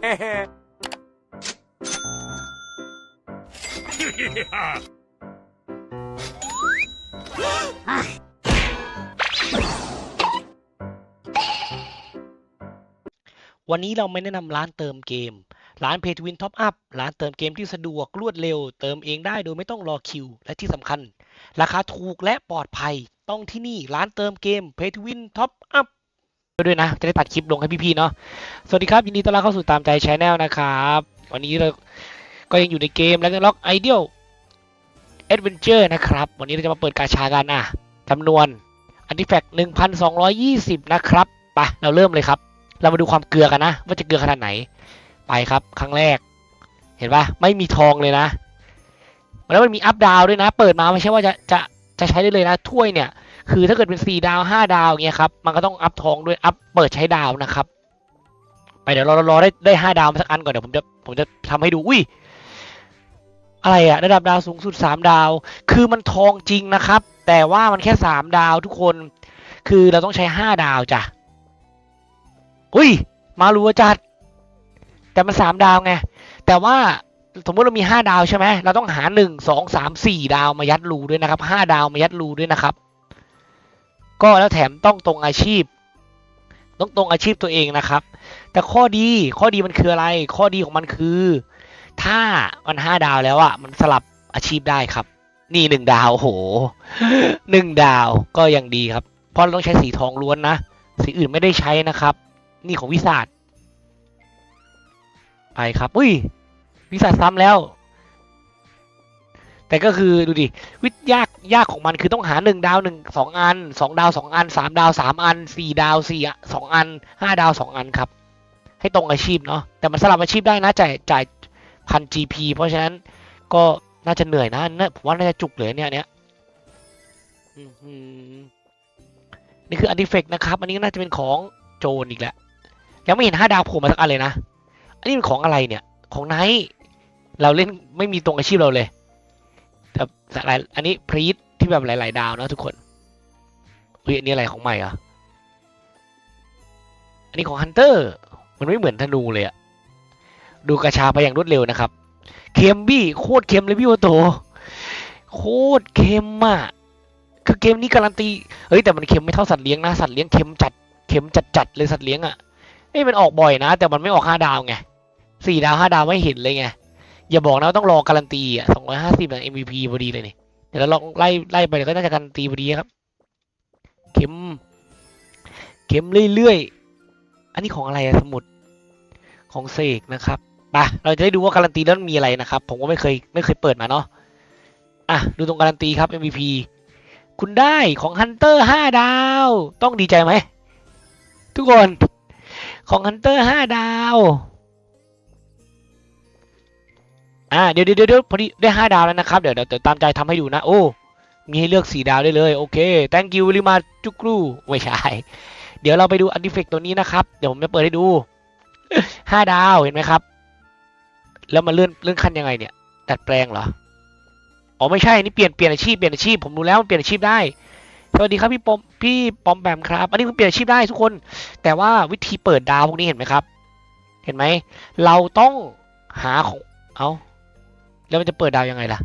วันนี้เราไม่แนะนำร้านเติมเกม ร้าน Pay to Win Top Up ร้านเติมเกมที่สะดวกรวดเร็ว เติมเองได้โดยไม่ต้องรอคิว และที่สำคัญ ราคาถูกและปลอดภัย ต้องที่นี่ร้านเติมเกม Pay to Win Top Up ด้วยนะ จะได้ตัดคลิปลงให้พี่ๆเนาะ สวัสดีครับยินดีต้อนรับเข้าสู่ตามใจช n แนลนะครับ วันนี้เราก็ยังอยู่ในเกม l a g n a r o k Ideal Adventure นะครับ วันนี้เราจะมาเปิดกาชากันนะจำนวนอันติแฟก1,220นะครับไปเราเริ่มเลยครับ เรามาดูความเกลือกันนะ ว่าจะเกลือขนาดไหน ไปครับ ครั้งแรก เห็นปะไม่มีทองเลยนะ แล้วมันมีอัพดาวด้วยนะ เปิดมาไม่ใช่ว่าจะจะจะใช้ได้เลยนะถ้วยเนี่ย คือถ้าเกิดเป็น4ดาว5ดาวอย่างเงี้ยครับมันก็ต้องอัพทองด้วยอัพเปิดใช้ดาวนะครับ ไปเดี๋ยวรารอได้ได้5ดาวมาสักอันก่อนเดี๋ยวผมจะผมจะทำให้ดูอุ้ยอะไรอะระดับดาวสูงสุด3ดาว คือมันทองจริงนะครับ แต่ว่ามันแค่3ดาวทุกคน คือเราต้องใช้5ดาวจ้ะอุ้ย มารัวจัด แต่มัน3ดาวไง แต่ว่าสมมติเรามี5ดาวใช่ไหมเราต้องหา1 2 3 4ดาวมายัดรูด้วยนะครับ5ดาวมายัดรูด้วยนะครับ ก็แล้วแถมต้องตรงอาชีพ ต้องตรงอาชีพตัวเองนะครับ แต่ข้อดีข้อดีมันคืออะไร ข้อดีของมันคือ ถ้ามัน5ดาวแล้วอะมันสลับอาชีพได้ครับ นี่หนึ่งดาวโหหนึ่งดาวก็ยังดีครับ เพราะเราต้องใช้สีทองล้วนนะ สีอื่นไม่ได้ใช้นะครับ นี่ของวิสาดไปครับอุ้ยวิสาดซ้ำแล้วแต่ก็คือดูดิวิทยา ยากของมันคือต้องหาหนึ่งดาวหนึ่งสองอันสองดาวสองอันสามดาวสามอันสี่ดาวสี่สองอันห้าดาวสองอันครับ ให้ตรงอาชีพเนาะแต่มันสลับอาชีพได้นะจ่ายจ่ายพัน GP เพราะฉะนั้นก็น่าจะเหนื่อยนะเนี่ยผมว่าน่าจะจุกเลยเนี่ยเนี้ยนี่คืออันดิเฟกนะครับ อันนี้น่าจะเป็นของโจนอีกแล้วยังไม่เห็นห้าดาวโผล่มาสักอันเลยนะ อันนี้เป็นของอะไรเนี่ย ของไนท์เราเล่นไม่มีตรงอาชีพเราเลย แต่หลายอันนี้พรีตที่แบบหลายๆดาวนะทุกคนเฮ้ยอันนี้อะไรของใหม่เหรอะอันนี้ของฮันเตอร์มันไม่เหมือนธนูเลยอะดูกระชาไปอย่างรวดเร็วนะครับ เค็มบี้โคตรเค็มเลยพี่โอโต โคตรเค็มอะคือเกมนี้การันตี เฮ้ยแต่มันเค็มไม่เท่าสัตว์เลี้ยงนะ สัตว์เลี้ยงเค็มจัด เค็มจัดๆเลยสัตว์เลี้ยงอะเอ้ยมันออกบ่อยนะ แต่มันไม่ออกห้าดาวไงสี่ดาวห้าดาวไม่เห็นเลยไง อย่าบอกนะว่าต้องรอการันตีอะสองร้อยห้าสิบอะ MVP พอดีเลยนี่เดี๋ยวเราลองไล่ไล่ไปเดี๋ยวก็น่าจะการันตีพอดีครับ เข็ม เข็มเรื่อยๆ อันนี้ของอะไรอะสมุดของเสกนะครับไปเราจะได้ดูว่าการันตีแล้วมันมีอะไรนะครับ ผมก็ไม่เคยไม่เคยเปิดมาเนาะอะดูตรงการันตีครับ MVP คุณได้ของฮันเตอร์ห้าดาว ต้องดีใจไหม ทุกคนของฮันเตอร์ห้าดาว อ่าเดี๋ยวเดี๋ยวเดี๋ยวพอดีได้ห้าดาวแล้วนะครับ เดี๋ยวเดี๋ยวตามใจทำให้ดูนะ โอ้ มีให้เลือกสี่ดาวได้เลย โอเค thank you very much จุกรูไม่ใช่เดี๋ยวเราไปดูอันดิเฟกตัวนี้นะครับ เดี๋ยวผมจะเปิดให้ดูห้าดาวเห็นไหมครับ แล้วมาเลื่อนเลื่อนขั้นยังไงเนี่ยดัดแปลงเหรออ๋อไม่ใช่นี่เปลี่ยนเปลี่ยนอาชีพเปลี่ยนอาชีพผมรู้แล้วมันเปลี่ยนอาชีพได้สวัสดีครับพี่ปอมพี่ปอมแปมครับ อันนี้คือเปลี่ยนอาชีพได้ทุกคน แต่ว่าวิธีเปิดดาวพวกนี้เห็นไหมครับ เห็นไหมเราต้องหาของเอา แล้วมันจะเปิดดาวยังไงล่ะ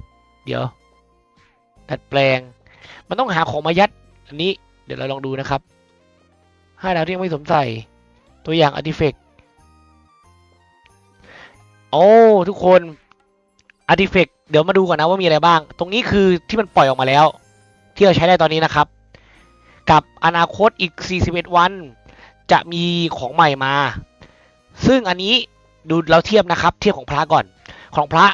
เดี๋ยว ดัดแปลง มันต้องหาของมายัด อันนี้ เดี๋ยวเราลองดูนะครับห้าดาวที่ยังไม่สมใส่ ตัวอย่าง artifact โอ้ทุกคน artifact เดี๋ยวมาดูก่อนนะว่ามีอะไรบ้าง ตรงนี้คือที่มันปล่อยออกมาแล้ว ที่เราใช้ได้ตอนนี้นะครับ กับอนาคตอีก 41 วัน จะมีของใหม่มา ซึ่งอันนี้ดูเราเทียบนะครับ เทียบของพระก่อน ของพระ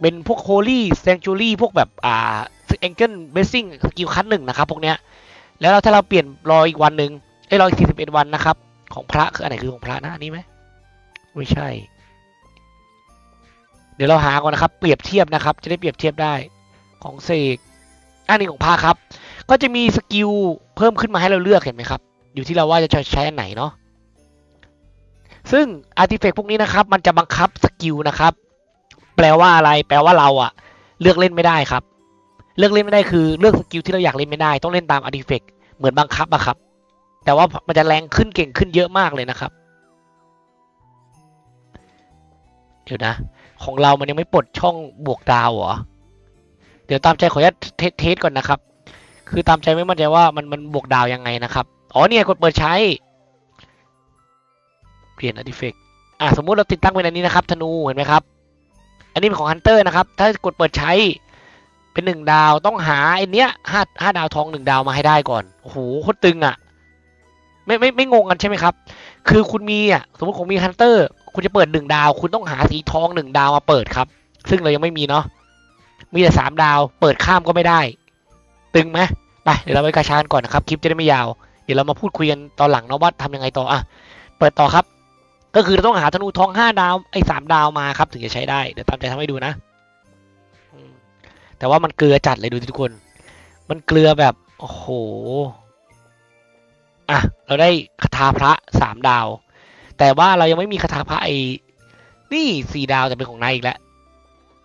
เป็นพวก Holy Sanctuary พวกแบบอ่า Angel Blessing สกิลคัดหนึ่งนะครับพวกเนี้ยแล้วถ้าเราเปลี่ยนรออีกวันหนึ่งไอ้รออีก41วันนะครับของพระคืออันไหนคือของพระนะอันนี้ไหมไม่ใช่ เดี๋ยวเราหาก่อนนะครับ เปรียบเทียบนะครับ จะได้เปรียบเทียบได้ของเสกอันนี้ของพระครับ ก็จะมีสกิลเพิ่มขึ้นมาให้เราเลือกเห็นไหมครับ อยู่ที่เราว่าจะใช้อันไหนเนาะซึ่งอาร์ติเฟกพวกนี้นะครับ มันจะบังคับสกิลนะครับ แปลว่าอะไร แปลว่าเราอะเลือกเล่นไม่ได้ครับ เลือกเล่นไม่ได้คือเลือกสกิลที่เราอยากเล่นไม่ได้ ต้องเล่นตามอาร์ติเฟกเหมือนบังคับอะครับ แต่ว่ามันจะแรงขึ้นเก่งขึ้นเยอะมากเลยนะครับเดี๋ยวนะ ของเรามันยังไม่ปลดช่องบวกดาวเหรอ เดี๋ยวตามใจขออนุญาตเทสก่อนนะครับ คือตามใจไม่มั่นใจว่ามันมันบวกดาวยังไงนะครับ อ๋อเนี่ยกดเปิดใช้ เปลี่ยน artifact อะสมมุติเราติดตั้งเป็นอันนี้นะครับธนูเห็นไหมครับ อันนี้เป็นของฮันเตอร์นะครับ ถ้ากดเปิดใช้เป็นหนึ่งดาวต้องหาไอเนี้ยห้าห้าดาวทองหนึ่งดาวมาให้ได้ก่อน โอ้โหโคตรตึงอะ ไม่ไม่ไม่งงกันใช่ไหมครับ คือคุณมีอะสมมติผมมีฮันเตอร์ คุณจะเปิดหนึ่งดาว คุณต้องหาสีทองหนึ่งดาวมาเปิดครับ ซึ่งเรายังไม่มีเนาะ มีแต่สามดาว เปิดข้ามก็ไม่ได้ ตึงไหมไปเดี๋ยวเราไปกระชานก่อนนะครับ คลิปจะได้ไม่ยาว เดี๋ยวเรามาพูดคุยกันตอนหลังเนาะว่าทำยังไงต่ออะ เปิดต่อครับ ก็คือเราต้องหาธนูทองห้าดาวไอ้สามดาวมาครับ ถึงจะใช้ได้ เดี๋ยวตามใจทำให้ดูนะอืมแต่ว่ามันเกลือจัดเลยดูสิทุกคน มันเกลือแบบ โอ้โห อะ เราได้คาถาพระสามดาว แต่ว่าเรายังไม่มีคาถาพระไอ้นี่สี่ดาวแต่เป็นของนายอีกแล้ว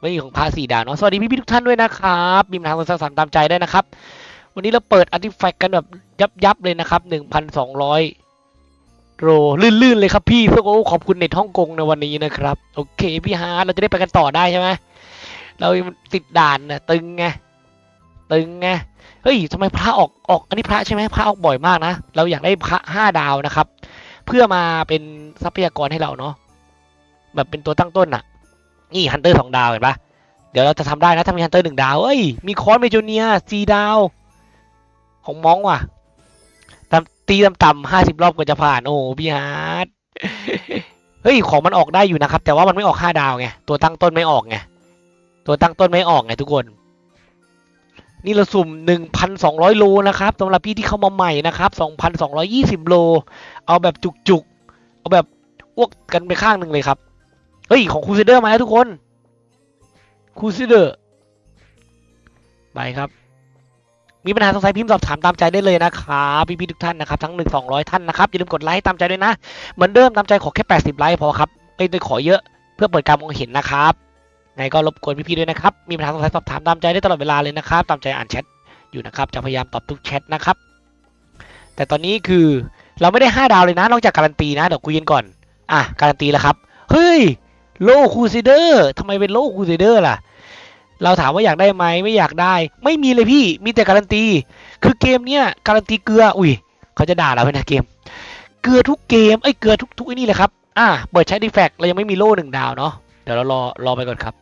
ไม่มีของพระสี่ดาวเนาะสวัสดีพี่พี่ๆทุกท่านด้วยนะครับบีมทางคนสร้างสรรค์ตามใจได้นะครับ วันนี้เราเปิดอาร์ติแฟกต์กันแบบยับยับๆเลยนะครับหนึ่งพันสองร้อย โรลื่นๆเลยครับพี่เพื่อโอ้ขอบคุณเน็ตฮ่องกงในวันนี้นะครับ โอเคพี่ฮาร์เราจะได้ไปกันต่อได้ใช่ไหมเราติดด่านนะตึงไงตึงไงเฮ้ยทำไมพระออกออกอันนี้พระใช่ไหมพระออกบ่อยมากนะ เราอยากได้พระห้าดาวนะครับ เพื่อมาเป็นทรัพยากรให้เราเนาะแบบเป็นตัวตั้งต้นอะนี่ฮันเตอร์สองดาวเห็นปะเดี๋ยวเราจะทำได้นะถ้ามีฮันเตอร์หนึ่งดาวเอ้ยมีคอนเมจูเนียสี่ดาว ของมองว่ะ ตีต่ำๆห้าสิบรอบกว่าจะผ่าน โอ้โหพี่ฮาร์ดเฮ้ยของมันออกได้อยู่นะครับ แต่ว่ามันไม่ออกห้าดาวไงตัวตั้งต้นไม่ออกไงตัวตั้งต้นไม่ออกไงทุกคน นี่เราสุ่ม1,200โลนะครับสำหรับพี่ที่เข้ามาใหม่นะครับ2,220โล เอาแบบจุกๆ เอาแบบอ้วกกันไปข้างหนึ่งเลยครับ เฮ้ยของคูซิเดอร์มาแล้วทุกคนคูซิเดอร์ไปครับ มีปัญหาสงสัยพิมพ์สอบถามตามใจได้เลยนะครับพี่ๆทุกท่านนะครับทั้ง 1 200 ท่านนะครับอย่าลืมกดไลค์ตามใจด้วยนะ เหมือนเดิมตามใจขอแค่ 80 ไลค์พอครับไม่ได้ขอเยอะเพื่อเปิดการมองเห็นนะครับไงก็รบกวนพี่ๆด้วยนะครับมีปัญหาสงสัยสอบถามตามใจได้ตลอดเวลาเลยนะครับ ตามใจอ่านแชทอยู่นะครับจะพยายามตอบทุกแชทนะครับ แต่ตอนนี้คือเราไม่ได้ 5 ดาวเลยนะนอกจากการันตีนะเดี๋ยวคุยกันก่อนอะการันตีแล้วครับเฮ้ยโลคูซิเดอร์ทำไมเป็นโลคูซิเดอร์ล่ะ เราถามว่าอยากได้ไหมไม่อยากได้ ไม่มีเลยพี่มีแต่การันตี คือเกมเนี้ยการันตีเกลืออุ้ยเขาจะด่าเราไปนะเกม เกลือทุกเกมไอ้เกลือทุกทุกไอ้นี่เลยครับอะเปิดใช้ดีแฟกเรายังไม่มีโล่หนึ่งดาวเนาะเดี๋ยวเรารอรอไปก่อนครับ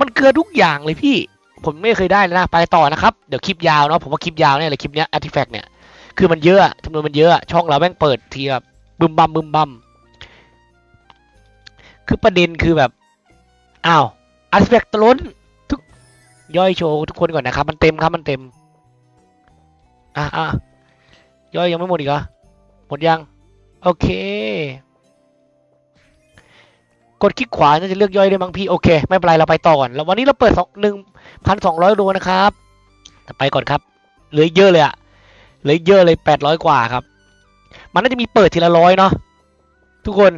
มันเกลือทุกอย่างเลยพี่ ผมไม่เคยได้เลยนะไปต่อนะครับเดี๋ยวคลิปยาวเนาะผมว่าคลิปยาวเนี่ยเลยคลิปเนี้ยอาร์ติแฟกเนี่ยคือมันเยอะจำนวนมันเยอะช่องเราแม่งเปิดทีแบบบึมบัมบึมบัมคือประเด็นคือแบบอ้าวอาร์ติแฟกต์ล้น ย่อยโชว์ทุกคนก่อนนะครับ มันเต็มครับมันเต็ม อะอะย่อยยังไม่หมดอีกเหรอหมดยัง โอเค กดคลิกขวาน่าจะเลือกย่อยได้มั้งพี่ โอเค ไม่เป็นไรเราไปต่อก่อนแล้ววันนี้เราเปิดสองหนึ่งพันสองร้อยโลนะครับแต่ไปก่อนครับ เหลือเยอะเลยอะเหลือเยอะเลยแปดร้อยกว่าครับ มันน่าจะมีเปิดทีละร้อยเนาะทุกคน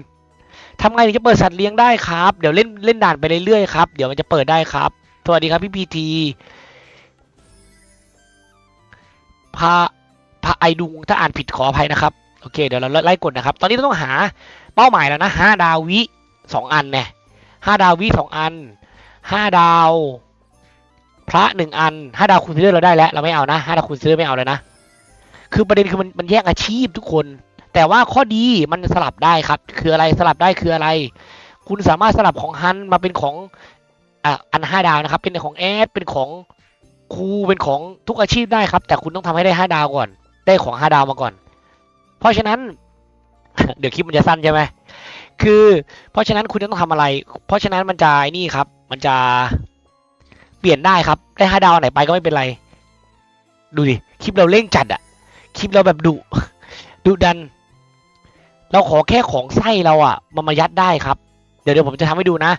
ทำไงถึงจะเปิดสัตว์เลี้ยงได้ครับ เดี๋ยวเล่นเล่นด่านไปเรื่อยๆครับ เดี๋ยวมันจะเปิดได้ครับ วัสดีครับพี่พีทีพาพาไอดุงถ้าอ่านผิดขออภัยนะครับ โอเค เดี๋ยวเราไล่กดนะครับ ตอนนี้เราต้องหาเป้าหมายแล้วนะห้าดาวิสองอันเนี่ยห้าดาววิสองอันห้าดาว พระหนึ่งอันห้าดาวคุณซื้อเราได้แล้วเราไม่เอานะห้าดาวคุณซื้อไม่เอาเลยนะ คือประเด็นคือมันมันแยกอาชีพทุกคน แต่ว่าข้อดีมันสลับได้ครับ คืออะไรสลับได้คืออะไร คุณสามารถสลับของฮันมาเป็นของ อะอันห้าดาวนะครับ เป็นของแอดเป็นของครูเป็นของทุกอาชีพได้ครับ แต่คุณต้องทำให้ได้ห้าดาวก่อน ได้ของห้าดาวมาก่อน เพราะฉะนั้น เดี๋ยวคลิปมันจะสั้นใช่ไหมคือ เพราะฉะนั้นคุณจะต้องทำอะไร เพราะฉะนั้นมันจะนี่ครับ มันจะเปลี่ยนได้ครับ ได้ห้าดาวไหนไปก็ไม่เป็นไร ดูดิคลิปเราเร่งจัดอะคลิปเราแบบดุดุดัน เราขอแค่ของไส้เราอะมันมายัดได้ครับ เดี๋ยวเดี๋ยวผมจะทำให้ดูนะ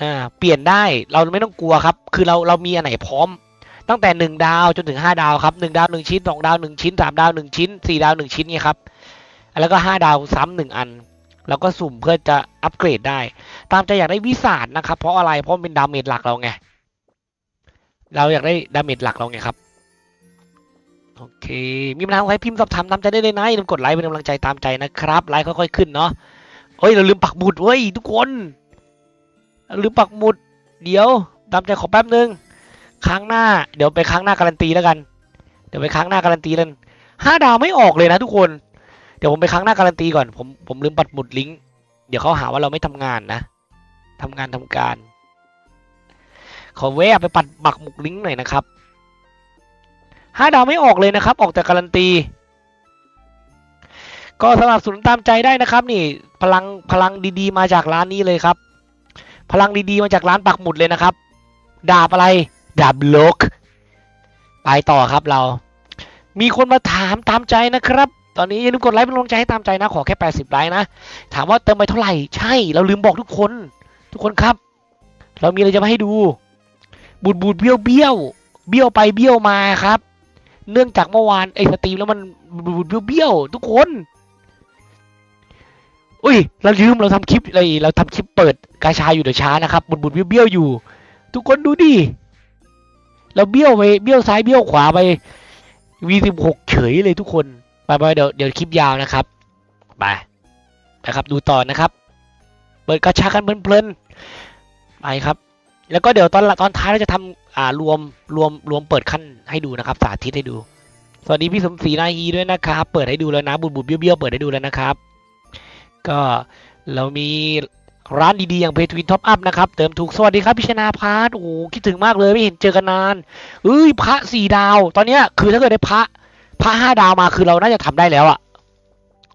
อ่าเปลี่ยนได้เราไม่ต้องกลัวครับ คือเราเรามีอันไหนพร้อม ตั้งแต่หนึ่งดาวจนถึงห้าดาวครับหนึ่งดาวหนึ่งชิ้นสองดาวหนึ่งชิ้นสามดาวหนึ่งชิ้นสี่ดาวหนึ่งชิ้นเนี่ยครับแล้วก็ห้าดาวซ้ำหนึ่งอัน แล้วก็สุ่มเพื่อจะอัปเกรดได้ ตามใจอยากได้วิสาดนะครับเพราะอะไรเพราะเป็นดาเมจหลักเราไงเราอยากได้ดาเมจหลักเราไงครับโอเค มีปัญหาอะไรพิมพ์สอบถามตามใจได้เลยนะอย่าลืมกดไลค์เป็นกำลังใจตามใจนะครับไลค์ค่อยๆขึ้นเนาะเฮ้ยเราลืมปักบุดเว้ยทุกคน หรือปักหมุด เดี๋ยวตามใจขอแป๊บนึงค้างหน้า เดี๋ยวไปค้างหน้าการันตีแล้วกัน เดี๋ยวไปค้างหน้าการันตีแล้วห้าดาวไม่ออกเลยนะทุกคน เดี๋ยวผมไปค้างหน้าการันตีก่อน ผมผมลืมปัดหมุดลิงก์ เดี๋ยวเขาหาว่าเราไม่ทำงานนะทำงานทำการ ขอแวะไปปัดปักหมุดลิงก์หน่อยนะครับห้าดาวไม่ออกเลยนะครับ ออกแต่การันตี ก็สนับสนุนตามใจได้นะครับ นี่พลังพลังดีๆ มาจากร้านนี้เลยครับ พลังดีๆมาจากร้านปักหมุดเลยนะครับ ดาบอะไร ดาบโลก ไปต่อครับเรา มีคนมาถามตามใจนะครับ ตอนนี้อย่าลืมกดไลค์เป็นกำลังใจให้ตามใจนะ ขอแค่ 80 ไลค์นะ ถามว่าเติมไปเท่าไหร่ ใช่ เราลืมบอกทุกคน ทุกคนครับ เรามีอะไรจะมาให้ดู บูดบูดเบี้ยวเบี้ยว เบี้ยวไปเบี้ยวมาครับ เนื่องจากเมื่อวานไอ้สตรีมแล้วมันบูดบูดเบี้ยวเบี้ยวทุกคน อุ้ย เราลืมเราทำคลิปอะไรเราทำคลิปเปิดกาชาอยู่เดี๋ยวช้านะครับบุดบุดเบี้ยวเบี้ยวอยู่ ทุกคนดูดิเราเบี้ยวไปเบี้ยวซ้ายเบี้ยวขวาไป V16 เฉยเลยทุกคนไปไปเดี๋ยวเดี๋ยวคลิปยาวนะครับไปนะครับดูต่อนะครับ เปิดกาชากันเพลินๆไปครับ แล้วก็เดี๋ยวตอนตอนท้ายเราจะทำอ่ารวมรวมรวมเปิดขั้นให้ดูนะครับ สาธิตให้ดู สวัสดีพี่สมศรีนาฮีด้วยนะครับ เปิดให้ดูแล้วนะบุดบุดเบี้ยวเบี้ยวเปิดให้ดูแล้วนะครับ ก็เรามีร้านดีๆ อย่างเพทวินท็อปอัพนะครับ เติมถูกสวัสดีครับพิชนาพาร์ทโอ้คิดถึงมากเลยไม่เห็นเจอกันนานเอ้ยพระสี่ดาว ตอนเนี้ยคือถ้าเกิดได้พระพระห้าดาวมาคือเราน่าจะทำได้แล้วอะ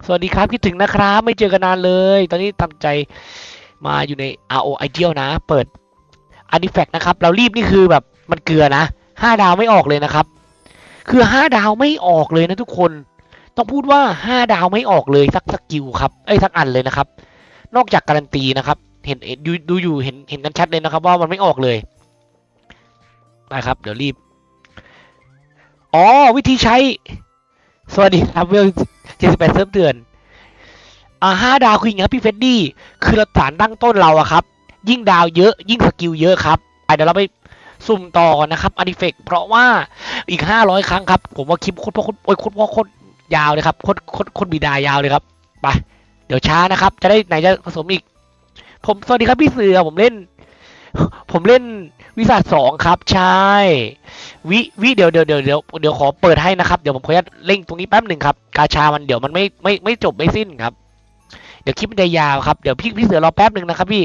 สวัสดีครับคิดถึงนะครับ ไม่เจอกันนานเลย ตอนนี้ทำใจมาอยู่ใน RO Ideal นะ เปิด Artifact นะครับ เรารีบนี่คือแบบมันเกลือนะห้าดาวไม่ออกเลยนะครับ คือห้าดาวไม่ออกเลยนะทุกคน ต้องพูดว่าห้าดาวไม่ออกเลยสักสกิลครับเอ้ยสักอันเลยนะครับ นอกจากการันตีนะครับเห็นเห็นดูดูอยู่เห็นเห็นกันชัดเลยนะครับว่ามันไม่ออกเลยนะครับ เดี๋ยวรีบ อ๋อ วิธีใช้ สวัสดีครับเวลเจ็ดสิบแปดเซิร์ฟเดือนอ่าห้าดาวคืออย่างนี้ครับพี่เฟดดี้คือเราฐานตั้งต้นเราอะครับ ยิ่งดาวเยอะ ยิ่งสกิลเยอะครับอะเดี๋ยวเราไปสุ่มต่อนะครับอันดิเฟกเพราะว่าอีกห้าร้อยครั้งครับ ผมว่าคลิปโคตรโคตรโอ้ยโคตรโคตร ยาวเลยครับโคตรโคตรโคตรบิดายาวเลยครับไปเดี๋ยวช้านะครับ จะได้ไหนจะผสมอีก ผมสวัสดีครับพี่เสือผมเล่น ผมเล่นวิสาสองครับ ใช่วิวิเดี๋ยวเดี๋ยวเดี๋ยวเดี๋ยวเดี๋ยวขอเปิดให้นะครับ เดี๋ยวผมขออนุญาตเร่งตรงนี้แป๊บหนึ่งครับ กาชามันเดี๋ยวมันไม่ไม่ไม่จบไม่สิ้นครับ เดี๋ยวคลิปมันจะยาวครับ เดี๋ยวพี่พี่เสือรอแป๊บหนึ่งนะครับพี่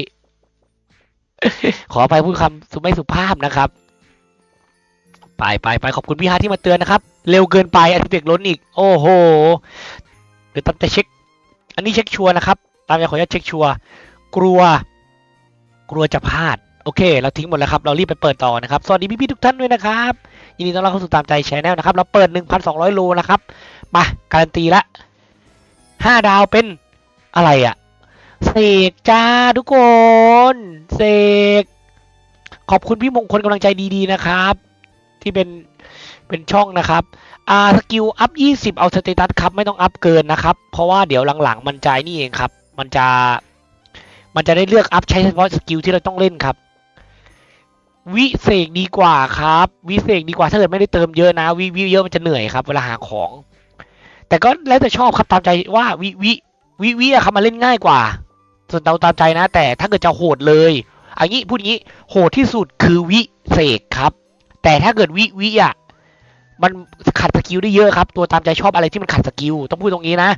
ขอไปพูดคำสุไม่สุภาพนะครับ ไปไปไปขอบคุณพี่ฮาที่มาเตือนนะครับ เร็วเกินไปอันเฟกล้นอีก โอ้โห เดี๋ยวตั้งแต่เช็ค อันนี้เช็คชัวร์นะครับ ตามใจขออนุญาตเช็คชัวร์ กลัว กลัวจะพลาด โอเค เราทิ้งหมดแล้วครับ เรารีบไปเปิดต่อนะครับ สวัสดีพี่ๆทุกท่านด้วยนะครับ ยินดีต้อนรับเข้าสู่ตามใจแชแนลนะครับ เราเปิด 1,200 โลนะครับ มา การันตีละ 5 ดาวเป็นอะไรอะเสกจ้าทุกคน เสก ขอบคุณพี่มงคลกำลังใจดีๆนะครับ ที่เป็น เป็นช่องนะครับอ่าสกิลอัพ 20 เอาสเตตัสครับไม่ต้องอัพเกินนะครับ เพราะว่าเดี๋ยวหลังๆ มันจะนี่เองครับ มันจะ มันจะได้เลือกอัพใช้เฉพาะสกิลที่เราต้องเล่นครับ วิเศษดีกว่าครับ วิเศษดีกว่าถ้าเกิดไม่ได้เติมเยอะนะ วิวิเยอะมันจะเหนื่อยครับ เวลาหาของ แต่ก็แล้วแต่ชอบครับตามใจว่าวิวิวิวิอะครับมาเล่นง่ายกว่า ส่วนเราตามใจนะ แต่ถ้าเกิดจะโหดเลยอันนี้พูดงี้โหดที่สุดคือวิเศษครับ แต่ถ้าเกิดวิวิอะ มันขัดสกิลได้เยอะครับ ตัวตามใจชอบอะไรที่มันขัดสกิลต้องพูดตรงนี้นะ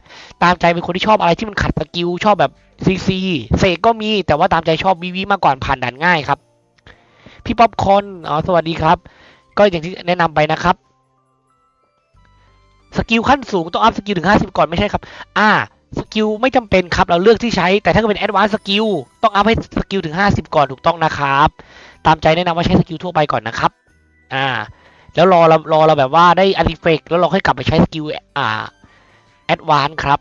ตามใจเป็นคนที่ชอบอะไรที่มันขัดสกิลชอบแบบซีซีเสกก็มีแต่ว่าตามใจชอบวีวีมากกว่าผ่านด่านง่ายครับ พี่ป๊อปคอนอ๋อสวัสดีครับ ก็อย่างที่แนะนำไปนะครับสกิลขั้นสูงต้องอัพสกิลถึง 50 ก่อนไม่ใช่ครับ อ่าสกิลไม่จำเป็นครับเราเลือกที่ใช้แต่ถ้าเกิดเป็นแอดวานซ์สกิลต้องอัพให้สกิลถึง 50 ก่อนถูกต้องนะครับ ตามใจแนะนำว่าใช้สกิลทั่วไปก่อนนะครับ อ่า แล้วรอเรารอเราแบบว่าได้อาร์ติเฟกแล้วเราค่อยกลับไปใช้สกิลอ่าแอดวานครับ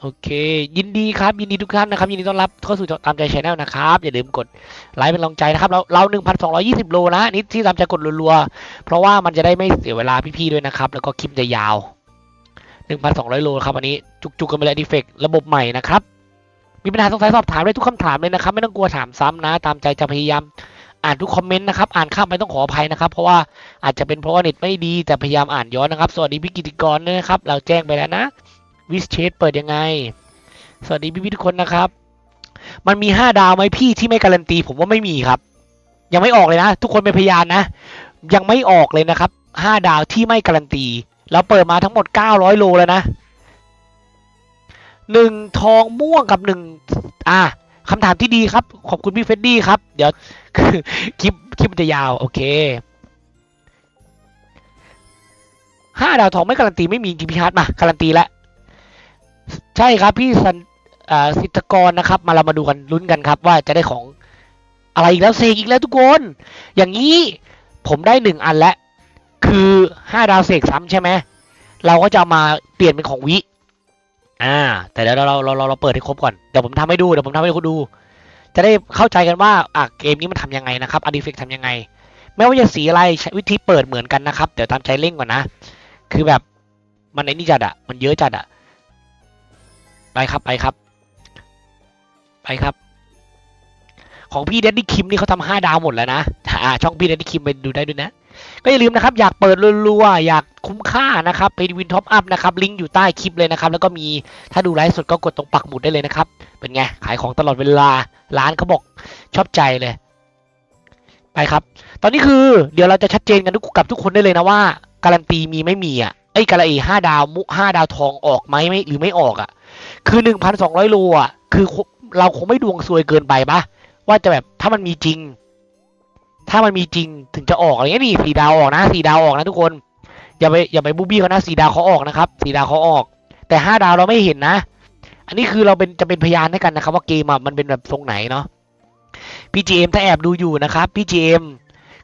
โอเค ยินดีครับยินดีทุกท่านนะครับ ยินดีต้อนรับเข้าสู่ตามใจชแนลนะครับ อย่าลืมกดไลค์เป็นกำลังใจนะครับ เราเรา1,220โลนะนี่ที่ตามใจกดรัวๆ เพราะว่ามันจะได้ไม่เสียเวลาพี่ๆด้วยนะครับ แล้วก็คลิปจะยาว1,200โลครับอันนี้จุกๆกันไปเลยดีเฟกระบบใหม่นะครับมีปัญหาสงสัยสอบถามได้ทุกคำถามเลยนะครับ ไม่ต้องกลัวถามซ้ำนะ ตามใจจะพยายาม อ่านทุกคอมเมนต์นะครับ อ่านข้ามไปต้องขออภัยนะครับ เพราะว่าอาจจะเป็นเพราะว่าเน็ตไม่ดีแต่พยายามอ่านย้อนนะครับ สวัสดีพี่กิติกรด้วยนะครับ เราแจ้งไปแล้วนะ วิสเชดเปิดยังไง สวัสดีพี่ๆทุกคนนะครับ มันมีห้าดาวไหมพี่ที่ไม่การันตี ผมว่าไม่มีครับ ยังไม่ออกเลยนะ ทุกคนเป็นพยานนะ ยังไม่ออกเลยนะครับห้าดาวที่ไม่การันตีแล้วเปิดมาทั้งหมดเก้าร้อยโลแล้วนะหนึ่งทองม่วงกับหนึ่งอะคำถามที่ดีครับ ขอบคุณพี่เฟดดี้ครับ เดี๋ยว คือคลิปคลิปมันจะยาว โอเคห้าดาวทองไม่การันตีไม่มีจริงพี่ฮาร์ดมาการันตีแล้วใช่ครับพี่สันอ่าสิทธกรนะครับ มาเรามาดูกันลุ้นกันครับ ว่าจะได้ของอะไรอีกแล้วเซกอีกแล้วทุกคน อย่างนี้ผมได้หนึ่งอันแล้วคือห้าดาวเสกซ้ำใช่ไหมเราก็จะามาเปลี่ยนเป็นของวิอ่า แต่เดี๋ยวเราเราเราเราเราเปิดให้ครบก่อนเดี๋ยวผมทำให้ดูเดี๋ยวผมทำให้คุณดู จะได้เข้าใจกันว่าอะเกมนี้มันทำยังไงนะครับอ r ดิเฟกทำยังไง ไม่ว่าจะสีอะไรวิธีเปิดเหมือนกันนะครับ เดี๋ยวตามใจเร่งก่อนนะ คือแบบมันไอ้นี่จัดอะมันเยอะจัดอะไปครับไปครับ ไปครับ ของพี่เดดดี้คิมนี่เขาทำห้าดาวหมดแล้วนะอ่าช่องพี่เดดดี้คิมไปดูได้ด้วยนะ ก็อย่าลืมนะครับอยากเปิดรัวๆอยากคุ้มค่านะครับไปวินท็อปอัพนะครับลิงก์อยู่ใต้คลิปเลยนะครับ แล้วก็มีถ้าดูไลฟ์สดก็กดตรงปักหมุดได้เลยนะครับ เป็นไง ขายของตลอดเวลาร้านเขาบอกชอบใจเลย ไปครับ ตอนนี้คือเดี๋ยวเราจะชัดเจนกันทุกกับทุกคนได้เลยนะว่า การันตีมีไม่มีอะไอ้การันตีห้าดาวมุห้าดาวทองออกไหมไม่หรือไม่ออกอะ คือหนึ่งพันสองร้อยโลอะคือเราคงไม่ดวงซวยเกินไปปะว่าจะแบบถ้ามันมีจริง ถ้ามันมีจริงถึงจะออกอะไรเงี้ยนี่สีดาวออกนะสีดาวออกนะทุกคนอย่าไปอย่าไปบูบี้เขานะสีดาวเขาออกนะครับสีดาวเขาออก แต่ห้าดาวเราไม่เห็นนะ อันนี้คือเราเป็นจะเป็นพยานให้กันนะครับ ว่าเกมมันเป็นแบบทรงไหนเนาะพี่จีเอ็มถ้าแอบดูอยู่นะครับพี่จีเอ็ม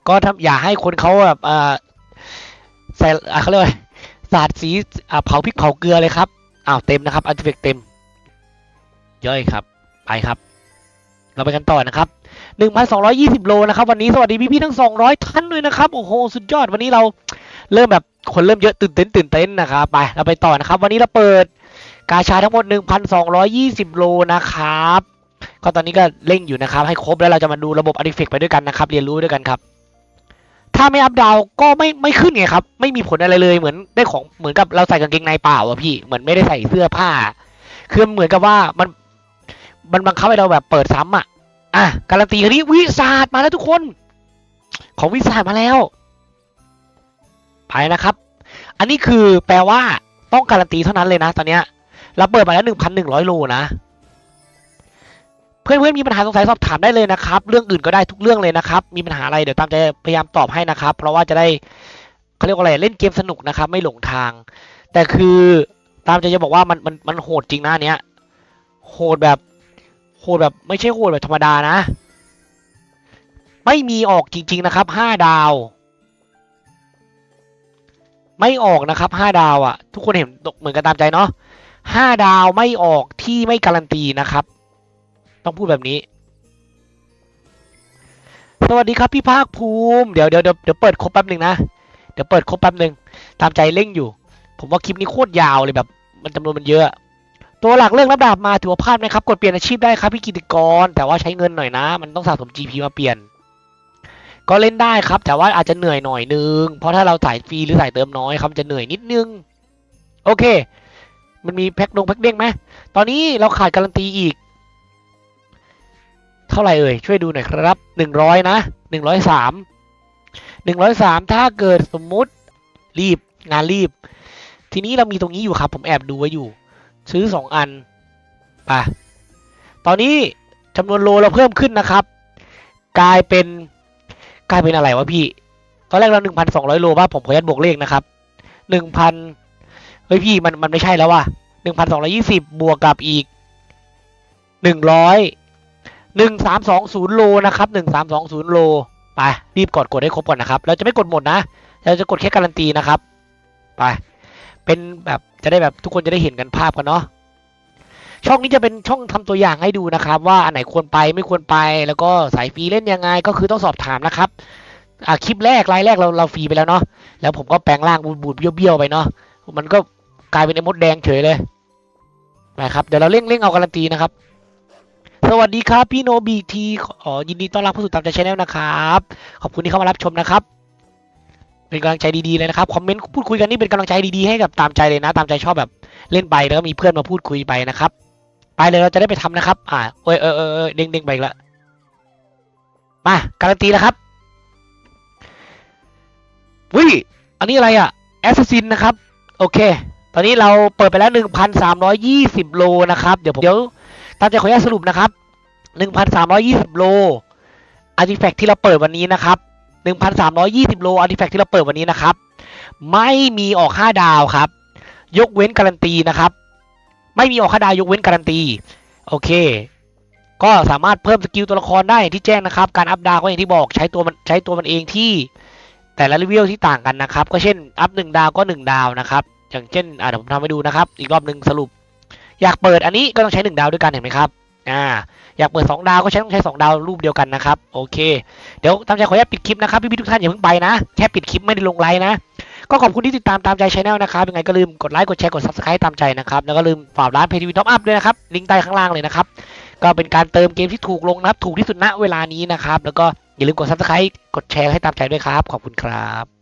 ก็ทำอย่าให้คนเขาแบบอ่าใส่อ่าเขาเรียกว่าสาดสีอ่าเผาพริกเผาเกลือเลยครับอ้าวเต็มนะครับอันติเฟกเต็มย่อยครับไปครับ เราไปกันต่อนะครับ 1,220 โลนะครับวันนี้สวัสดีพี่ๆทั้ง 200 ท่านด้วยนะครับโอ้โหสุดยอดวันนี้เราเริ่มแบบคนเริ่มเยอะตื่นเต้นตื่นเต้นนะครับไปเราไปต่อนะครับ วันนี้เราเปิดกาชาทั้งหมด 1,220 โลนะครับ ก็ตอนนี้ก็เร่งอยู่นะครับ ให้ครบแล้วเราจะมาดูระบบอ r ิเฟกไปด้วยกันนะครับ เรียนรู้ด้วยกันครับ ถ้าไม่อัพดาวก็ไม่ไม่ขึ้นไงครับ ไม่มีผลอะไรเลยเหมือนได้ของเหมือนกับเราใส่กางเกงในเปล่าอะพี่เหมือนไม่ได้ใส่เสื้อผ้า คือเหมือนกับว่ามันมันบังคับให้เราแบบเปิดซ้ำอะ อะการันตีนี้วิสาดมาแล้วทุกคน ของวิสาดมาแล้วไปนะครับ อันนี้คือแปลว่าต้องการันตีเท่านั้นเลยนะตอนเนี้ยเราเปิดมาแล้วหนึ่งพันหนึ่งร้อยโลนะ เพื่อนเพื่อนๆมีปัญหาสงสัยสอบถามได้เลยนะครับ เรื่องอื่นก็ได้ทุกเรื่องเลยนะครับ มีปัญหาอะไรเดี๋ยวตามจะพยายามตอบให้นะครับ เพราะว่าจะได้เขาเรียกว่าอะไรเล่นเกมสนุกนะครับ ไม่หลงทาง แต่คือตามใจจะบอกว่ามันมันมันโหดจริงนะเนี้ยโหดแบบ โหดแบบไม่ใช่โหดแบบธรรมดานะ ไม่มีออกจริง ๆนะครับห้าดาว ไม่ออกนะครับห้าดาวอะ่ะ ทุกคนเห็นเหมือนกันตามใจเนาะห้าดาวไม่ออกที่ไม่การันตีนะครับ ต้องพูดแบบนี้ สวัสดีครับพี่ภาคภูมิเดี๋ยวเดี๋ยวเดี๋ยวเดี๋ยวเปิดครบแป๊บหนึ่งนะเดี๋ยวเปิดครบแป๊บหนึ่งตามใจเร่งอยู่ ผมว่าคลิปนี้โคตรยาวเลยแบบ มันจำนวนมันเยอะ ตัวหลักเรื่องรับดาบมาถือว่าพลาดไหมครับ กดเปลี่ยนอาชีพได้ครับพี่กิติกร แต่ว่าใช้เงินหน่อยนะ มันต้องสะสม GP มาเปลี่ยน ก็เล่นได้ครับ แต่ว่าอาจจะเหนื่อยหน่อยนึง เพราะถ้าเราใส่ฟรีหรือใส่เติมน้อยครับจะเหนื่อยนิดนึง โอเค มันมีแพ็คดงแพ็คเด้งไหมตอนนี้เราขาดการันตีอีก เท่าไหร่เอ่ยช่วยดูหน่อยครับหนึ่งร้อยนะหนึ่งร้อยสามหนึ่งร้อยสามถ้าเกิดสมมุติรีบงานรีบ ทีนี้เรามีตรงนี้อยู่ครับ ผมแอบดูไว้อยู่ ซื้อสองอันไปตอนนี้จำนวนโลเราเพิ่มขึ้นนะครับ กลายเป็นกลายเป็นอะไรวะพี่ ตอนแรกเราหนึ่งพันสองร้อยโลป่ะผมขออนุญาตบวกเลขนะครับหนึ่งพันเฮ้ยพี่มันมันไม่ใช่แล้วว่ะหนึ่งพันสองร้อยี่สิบบวกกับอีกหนึ่งร้อยหนึ่งสามสองศูนย์โลนะครับหนึ่งสามสองศูนย์โลไปรีบกดกดให้ครบก่อนนะครับ เราจะไม่กดหมดนะ เราจะกดแค่การันตีนะครับ ไป เป็นแบบจะได้แบบทุกคนจะได้เห็นกันภาพกันเนาะช่องนี้จะเป็นช่องทำตัวอย่างให้ดูนะครับ ว่าอันไหนควรไปไม่ควรไป แล้วก็สายฟรีเล่นยังไง ก็คือต้องสอบถามนะครับอ่าคลิปแรกรายแรกเราเราฟรีไปแล้วเนาะแล้วผมก็แปลงร่างบูดบูดๆเบี้ยวๆไปเนาะมันก็กลายเป็นไอ้มดแดงเฉยเลยนะครับเดี๋ยวเราเร่งเร่งเอาการันตีนะครับ สวัสดีครับพี่โนบีทีอ๋อยินดีต้อนรับเข้สู่ตามใจชแนลนะครับ ขอบคุณที่เข้ามารับชมนะครับ เป็นกำลังใจดีๆเลยนะครับคอมเมนต์พูดคุยกันนี่เป็นกำลังใจดีๆให้กับตามใจเลยนะ ตามใจชอบแบบเล่นไปแล้วก็มีเพื่อนมาพูดคุยไปนะครับ ไปเลยเราจะได้ไปทำนะครับ อ่าเอ้ยเออเออเออเด้งเด้งไปอีกแล้วมาการันตีแล้วครับวิอันนี้อะไรอะแอสซินนะครับ โอเค ตอนนี้เราเปิดไปแล้ว1,320โลนะครับ เดี๋ยวผมเดี๋ยวตามใจขออนุญาตสรุปนะครับ1,320โลอาร์ติแฟกต์ที่เราเปิดวันนี้นะครับ 1,320 โลอาร์ติแฟกต์ที่เราเปิดวันนี้นะครับ ไม่มีออก5ดาวครับ ยกเว้นการันตีนะครับ ไม่มีออก5ดาวยกเว้นการันตี โอเค ก็สามารถเพิ่มสกิลตัวละครได้ที่แจ้งนะครับ การอัพดาวก็อย่างที่บอกใช้ตัวมันใช้ตัวมันเองที่แต่ละเลเวลที่ต่างกันนะครับ ก็เช่น อัพหนึ่งดาวก็หนึ่งดาวนะครับ อย่างเช่นอ่าเดี๋ยวผมทำให้ดูนะครับ อีกรอบหนึ่งสรุป อยากเปิดอันนี้ก็ต้องใช้หนึ่งดาวด้วยกันเห็นไหมครับ อ่าอยากเปิดสองดาวก็ใช้ต้องใช้สองดาวรูปเดียวกันนะครับโอเค เดี๋ยวตามใจขออนุญาตปิดคลิปนะครับพี่ๆทุกท่านอย่าเพิ่งไปนะแค่ปิดคลิปไม่ได้ลงไลน์นะก็ขอบคุณที่ติดตามตามใจชาแนลนะครับยังไงก็ลืมกดไลค์กดแชร์กด subscribe ตามใจนะครับแล้วก็ลืมฝากร้านเพจทีวีท็อปอัพด้วยนะครับลิงก์ใต้ข้างล่างเลยนะครับก็เป็นการเติมเกมที่ถูกลงนะครับถูกที่สุดณเวลานี้นะครับแล้วก็อย่าลืมกด subscribe กดแชร์ให้ตามใจด้วยครับ ขอบคุณครับ